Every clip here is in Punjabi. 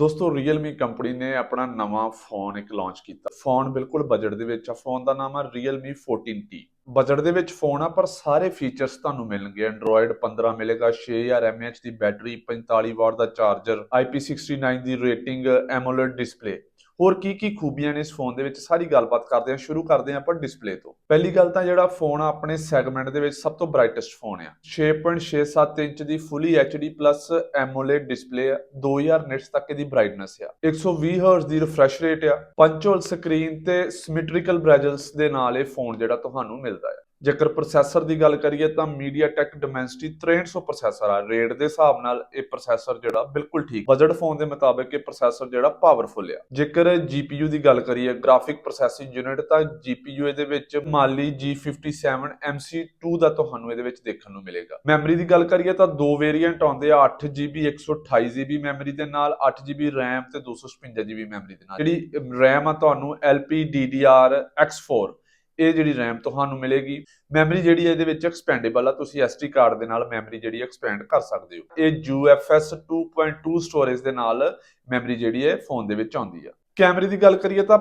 ਦੋਸਤੋ, Realme ਕੰਪਨੀ ਨੇ ਆਪਣਾ ਨਵਾਂ ਫੋਨ ਇੱਕ ਲਾਂਚ ਕੀਤਾ। ਫੋਨ ਬਿਲਕੁਲ ਬਜਟ ਦੇ ਵਿੱਚ ਆ। ਫੋਨ ਦਾ ਨਾਮ ਆ Realme 14T ਬਜਟ ਦੇ ਵਿੱਚ ਫੋਨ ਆ, ਪਰ ਸਾਰੇ ਫੀਚਰਸ ਤੁਹਾਨੂੰ ਮਿਲਣਗੇ। Android 15 ਮਿਲੇਗਾ 6000 mAh ਦੀ ਬੈਟਰੀ 45 ਵਾਟ ਦਾ ਚਾਰਜਰ IP69 ਦੀ ਰੇਟਿੰਗ AMOLED ਡਿਸਪਲੇ ਹੋਰ ਕੀ ਕੀ ਖੂਬੀਆਂ ਨੇ ਇਸ ਫੋਨ ਦੇ ਵਿੱਚ? ਸਾਰੀ ਗੱਲਬਾਤ ਕਰਦੇ ਹਾਂ, ਸ਼ੁਰੂ ਕਰਦੇ ਹਾਂ ਆਪਾਂ ਡਿਸਪਲੇ ਤੋਂ। ਪਹਿਲੀ ਗੱਲ ਤਾਂ ਜਿਹੜਾ ਫੋਨ ਆ, ਆਪਣੇ ਸੈਗਮੈਂਟ ਦੇ ਵਿੱਚ ਸਭ ਤੋਂ ਬ੍ਰਾਈਟੈਸਟ ਫੋਨ ਆ। 6.67 ਇੰਚ ਦੀ fully HD plus AMOLED display ਆ 2000 ਨਿਟਸ ਤੱਕ ਇਹਦੀ ਬ੍ਰਾਈਟਨੈਸ ਆ। 120 ਹਰਟਜ਼ ਦੀ ਰਿਫਰੈਸ਼ ਰੇਟ ਆ। ਪੰਚੋਲ ਸਕਰੀਨ ਤੇ ਸਿਮੈਟ੍ਰੀਕਲ ਬ੍ਰੈਜਲਸ ਦੇ ਨਾਲ ਇਹ ਫੋਨ ਜਿਹੜਾ ਤੁਹਾਨੂੰ ਮਿਲਦਾ ਆ। ਜੇਕਰ ਪ੍ਰੋਸੈਸਰ ਦੀ ਗੱਲ ਕਰੀਏ ਤਾਂ MediaTek Dimensity 6300 ਪ੍ਰੋਸੈਸਰ ਆ। ਰੇਟ ਦੇ ਹਿਸਾਬ ਨਾਲ ਇਹ ਪ੍ਰੋਸੈਸਰ ਜਿਹੜਾ ਬਿਲਕੁਲ ਠੀਕ। ਬਜਟ ਫੋਨ ਦੇ ਮੁਤਾਬਕ ਇਹ ਪ੍ਰੋਸੈਸਰ ਜਿਹੜਾ ਪਾਵਰਫੁਲ ਆ। ਜੇਕਰ GPU ਦੀ ਗੱਲ ਕਰੀਏ ਗ੍ਰਾਫਿਕ ਪ੍ਰੋਸੈਸਿੰਗ ਯੂਨਿਟ ਤਾਂ GPU ਇਹਦੇ ਵਿੱਚ ਮਾਲੀ G57 MC2 ਦਾ ਤੁਹਾਨੂੰ ਇਹਦੇ ਵਿੱਚ ਦੇਖਣ ਨੂੰ ਮਿਲੇਗਾ। ਮੈਮਰੀ ਦੀ ਗੱਲ ਕਰੀਏ ਤਾਂ ਦੋ ਵੇਰੀਐਂਟ ਆਉਂਦੇ ਆ 8GB 128GB ਮੈਮਰੀ ਦੇ ਨਾਲ 8GB RAM ਤੇ 256GB ਮੈਮਰੀ ਦੇ ਨਾਲ। ਜਿਹੜੀ RAM ਆ ਤੁਹਾਨੂੰ LPDDR X4 ਇਹ ਜਿਹੜੀ RAM ਤੁਹਾਨੂੰ ਮਿਲੇਗੀ ਮੈਮਰੀ ਜਿਹੜੀ ਹੈ ਇਹਦੇ ਵਿੱਚ ਐਕਸਪੈਂਡੇਬਲ ਆ, ਤੁਸੀਂ SD ਕਾਰਡ ਦੇ ਨਾਲ ਮੈਮਰੀ ਜਿਹੜੀ ਐਕਸਪੈਂਡ ਕਰ ਸਕਦੇ ਹੋ। ਇਹ UFS 2.2 ਸਟੋਰੇਜ ਦੇ ਨਾਲ ਮੈਮਰੀ ਜਿਹੜੀ ਹੈ ਫੋਨ ਦੇ ਵਿੱਚ ਆਉਂਦੀ ਆ। ਕੈਮਰੇ ਦੀ ਗੱਲ ਕਰੀਏ ਤਾਂ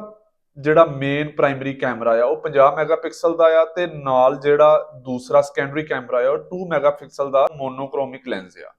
ਜਿਹੜਾ ਮੇਨ ਪ੍ਰਾਇਮਰੀ ਕੈਮਰਾ ਆ, ਉਹ 50 ਮੈਗਾਪਿਕਸਲ ਦਾ ਆ ਤੇ ਨਾਲ ਜਿਹੜਾ ਦੂਸਰਾ ਸੈਕੰਡਰੀ ਕੈਮਰਾ ਆ, ਉਹ 2 ਮੈਗਾਪਿਕਸਲ ਦਾ ਮੋਨੋਕ੍ਰੋਮਿਕ ਲੈਂਸ ਆ।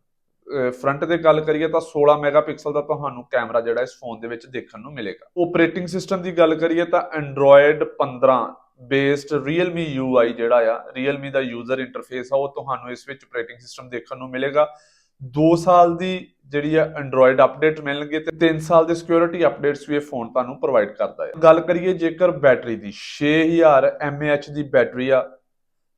ਫਰੰਟ ਦੇ ਗੱਲ ਕਰੀਏ ਤਾਂ 16 ਮੈਗਾਪਿਕਸਲ ਦਾ ਤੁਹਾਨੂੰ ਕੈਮਰਾ ਜਿਹੜਾ ਇਸ ਫੋਨ ਦੇ ਵਿੱਚ ਦੇਖਣ ਨੂੰ ਮਿਲੇਗਾ। ਆਪਰੇਟਿੰਗ ਸਿਸਟਮ ਦੀ ਗੱਲ ਕਰੀਏ ਤਾਂ Android 15 ਬੇਸਡ Realme UI ਜਿਹੜਾ ਆ, Realme ਦਾ ਯੂਜ਼ਰ ਇੰਟਰਫੇਸ ਆ, ਉਹ ਤੁਹਾਨੂੰ ਇਸ ਵਿੱਚ ਆਪਰੇਟਿੰਗ ਸਿਸਟਮ ਦੇਖਣ ਨੂੰ ਮਿਲੇਗਾ। 2 ਸਾਲ ਦੀ ਜਿਹੜੀ ਆ Android ਅਪਡੇਟ ਮਿਲਣਗੇ ਤੇ 3 ਸਾਲ ਦੇ ਸਿਕਿਉਰਿਟੀ ਅਪਡੇਟਸ ਵੀ ਇਹ ਫੋਨ ਤੁਹਾਨੂੰ ਪ੍ਰੋਵਾਈਡ ਕਰਦਾ ਹੈ ਗੱਲ ਕਰੀਏ ਜੇਕਰ ਬੈਟਰੀ ਦੀ 6000 mAh ਦੀ ਬੈਟਰੀ ਆ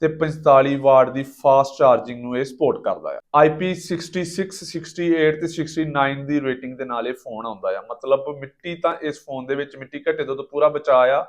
ਤੇ 45 ਵਾਟ ਦੀ ਫਾਸਟ ਚਾਰਜਿੰਗ ਨੂੰ ਇਹ ਸਪੋਰਟ ਕਰਦਾ ਆ। IP66 68 ਤੇ 69 ਦੀ ਰੇਟਿੰਗ ਦੇ ਨਾਲ ਇਹ ਫੋਨ ਆਉਂਦਾ ਆ। ਮਤਲਬ ਮਿੱਟੀ ਤਾਂ ਇਸ ਫੋਨ ਦੇ ਵਿੱਚ ਮਿੱਟੀ ਘੱਟੇ ਤੋਂ ਤਾਂ ਪੂਰਾ ਬਚਾਅ ਆ।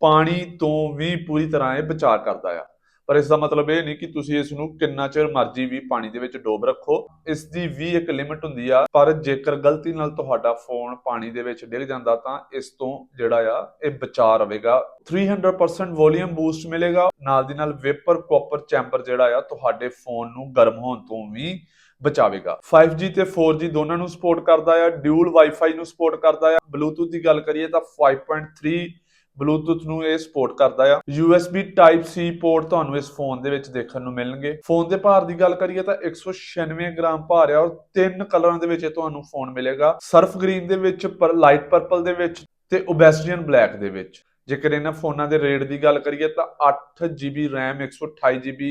ਪਾਣੀ ਤੋਂ ਵੀ ਪੂਰੀ ਤਰ੍ਹਾਂ ਇਹ ਬਚਾਅ ਕਰਦਾ ਆ। ਪਰ ਇਸ ਦਾ ਮਤਲਬ ਇਹ ਨਹੀਂ ਕਿ ਤੁਸੀਂ ਇਸ ਨੂੰ ਕਿੰਨਾ ਚਿਰ ਮਰਜ਼ੀ ਵੀ ਪਾਣੀ ਦੇ ਵਿੱਚ ਡੋਬ ਰੱਖੋ। ਇਸ ਦੀ ਵੀ ਇੱਕ ਲਿਮਿਟ ਹੁੰਦੀ ਆ, ਪਰ ਜੇਕਰ ਗਲਤੀ ਨਾਲ ਤੁਹਾਡਾ ਫੋਨ ਪਾਣੀ ਦੇ ਵਿੱਚ ਡਿੱਗ ਜਾਂਦਾ ਤਾਂ ਇਸ ਤੋਂ ਜਿਹੜਾ ਆ, ਇਹ ਬਚਾ ਰਵੇਗਾ 300% ਵੋਲੀਅਮ ਬੂਸਟ ਮਿਲੇਗਾ। ਨਾਲ ਦੀ ਨਾਲ ਵੇਪਰ ਕਾਪਰ ਚੈਂਬਰ ਜਿਹੜਾ ਆ, ਤੁਹਾਡੇ ਫੋਨ ਨੂੰ ਗਰਮ ਹੋਣ ਤੋਂ ਵੀ ਬਚਾਵੇਗਾ। 5G ਤੇ 4G ਦੋਨਾਂ ਨੂੰ ਸਪੋਰਟ ਕਰਦਾ ਆ ਡਿਊਲ ਵਾਈਫਾਈ ਨੂੰ ਸਪੋਰਟ ਕਰਦਾ ਆ। ਬਲੂਟੁੱਥ ਦੀ ਗੱਲ ਕਰੀਏ ਤਾਂ 5.3 ਬਲੂਟੁੱਥ ਨੂੰ ਇਹ ਸਪੋਰਟ ਕਰਦਾ ਆ। USB Type C ਪੋਰਟ ਤੁਹਾਨੂੰ ਇਸ ਫੋਨ ਦੇ ਵਿੱਚ ਦੇਖਣ ਨੂੰ ਮਿਲਣਗੇ। ਫੋਨ ਦੇ ਭਾਰ ਦੀ ਗੱਲ ਕਰੀਏ ਤਾਂ 196 ਗ੍ਰਾਮ ਭਾਰ ਆ ਔਰ ਤਿੰਨ ਕਲਰਾਂ ਦੇ ਵਿੱਚ ਇਹ ਤੁਹਾਨੂੰ ਫੋਨ ਮਿਲੇਗਾ। ਸਰਫ ਗ੍ਰੀਨ ਦੇ ਵਿੱਚ, ਪਰ ਲਾਈਟ ਪਰਪਲ ਦੇ ਵਿੱਚ ਤੇ ਓਬੈਸਟੀਅਨ ਬਲੈਕ ਦੇ ਵਿੱਚ। ਜੇਕਰ ਇਹਨਾਂ ਫੋਨਾਂ ਦੇ ਰੇਟ ਦੀ ਗੱਲ ਕਰੀਏ ਤਾਂ 8GB RAM 128GB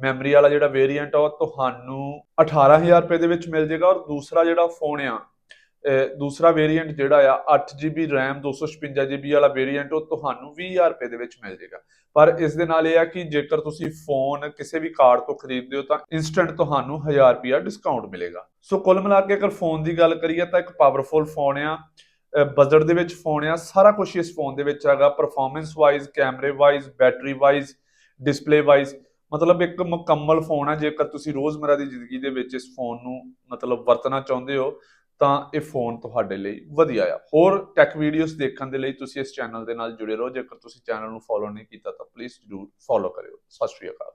ਮੈਮਰੀ ਵਾਲਾ ਜਿਹੜਾ ਵੇਰੀਐਂਟ ਆ, ਉਹ ਤੁਹਾਨੂੰ 18000 ਰੁਪਏ ਦੇ ਵਿੱਚ ਮਿਲ ਜਾਏਗਾ ਔਰ ਦੂਸਰਾ ਜਿਹੜਾ ਫੋਨ ਆ ਦੂਸਰਾ ਵੇਰੀਐਂਟ ਜਿਹੜਾ ਆ 8GB RAM 256GB ਵਾਲਾ ਵੇਰੀਐਂਟ ਉਹ ਤੁਹਾਨੂੰ 20000 ਰੁਪਏ ਦੇ ਵਿੱਚ ਮਿਲ ਜਾਏਗਾ। ਪਰ ਇਸ ਦੇ ਨਾਲ ਇਹ ਆ ਕਿ ਜੇਕਰ ਤੁਸੀਂ ਫੋਨ ਕਿਸੇ ਵੀ ਕਾਰਡ ਤੋਂ ਖਰੀਦਦੇ ਹੋ, ਤਾਂ ਇਨਸਟੈਂਟ ਤੁਹਾਨੂੰ 1000 ਰੁਪਿਆ ਡਿਸਕਾਊਂਟ ਮਿਲੇਗਾ। ਸੋ ਕੁੱਲ ਮਿਲਾ ਕੇ ਅਗਰ ਫੋਨ ਦੀ ਗੱਲ ਕਰੀਏ, ਤਾਂ ਇੱਕ ਪਾਵਰਫੁਲ ਫੋਨ ਆ ਬਜਟ ਦੇ ਵਿੱਚ ਫੋਨ ਆ, ਸਾਰਾ ਕੁਝ ਇਸ ਫੋਨ ਦੇ ਵਿੱਚ ਹੈਗਾ ਪਰਫਾਰਮੈਂਸ ਵਾਈਜ਼ ਕੈਮਰੇ wise battery wise display wise ਮਤਲਬ ਇੱਕ ਮੁਕੰਮਲ ਫੋਨ ਆ, ਜੇਕਰ ਤੁਸੀਂ ਰੋਜ਼ਮਰਾ ਦੀ ਜ਼ਿੰਦਗੀ ਦੇ ਵਿੱਚ ਇਸ ਫੋਨ ਨੂੰ ਮਤਲਬ ਵਰਤਣਾ ਚਾਹੁੰਦੇ ਹੋ ਤਾਂ ਇਹ ਫੋਨ ਤੁਹਾਡੇ ਲਈ ਵਧੀਆ ਆ। ਹੋਰ ਟੈਕ ਵੀਡੀਓਜ਼ ਦੇਖਣ ਦੇ ਲਈ ਤੁਸੀਂ ਇਸ ਚੈਨਲ ਦੇ ਨਾਲ ਜੁੜੇ ਰਹੋ। ਜੇਕਰ ਤੁਸੀਂ ਚੈਨਲ ਨੂੰ ਫੋਲੋ ਨਹੀਂ ਕੀਤਾ ਤਾਂ ਪਲੀਜ਼ ਜਰੂਰ ਫੋਲੋ ਕਰਿਓ। ਸਤਿ ਸ਼੍ਰੀ ਅਕਾਲ।